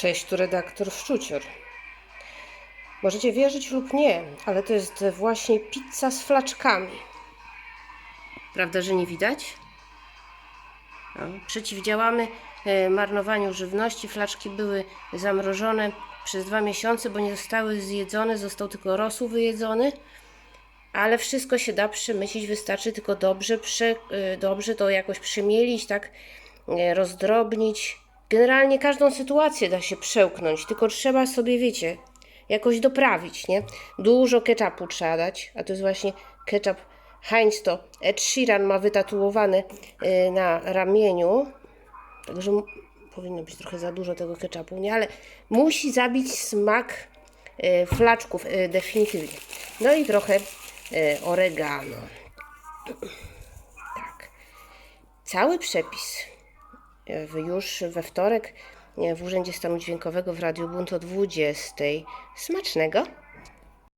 Cześć, tu redaktor Szczucior. Możecie wierzyć lub nie, ale to jest właśnie pizza z flaczkami. Prawda, że nie widać? No, przeciwdziałamy e, marnowaniu żywności. Flaczki były zamrożone przez dwa miesiące, bo nie zostały zjedzone, został tylko rosół wyjedzony. Ale wszystko się da przemyśleć, wystarczy tylko dobrze, prze, y, dobrze to jakoś przemielić, tak y, rozdrobnić. Generalnie każdą sytuację da się przełknąć, tylko trzeba sobie, wiecie, jakoś doprawić, nie? Dużo ketchupu trzeba dać, a to jest właśnie ketchup Heinz to Ed Sheeran ma wytatuowane na ramieniu, także powinno być trochę za dużo tego ketchupu, nie? Ale musi zabić smak y, flaczków y, definitywnie. No i trochę y, oregano. Tak. Cały przepis już we wtorek w Urzędzie Stanu Dźwiękowego w Radiu Bunt o 20. Smacznego!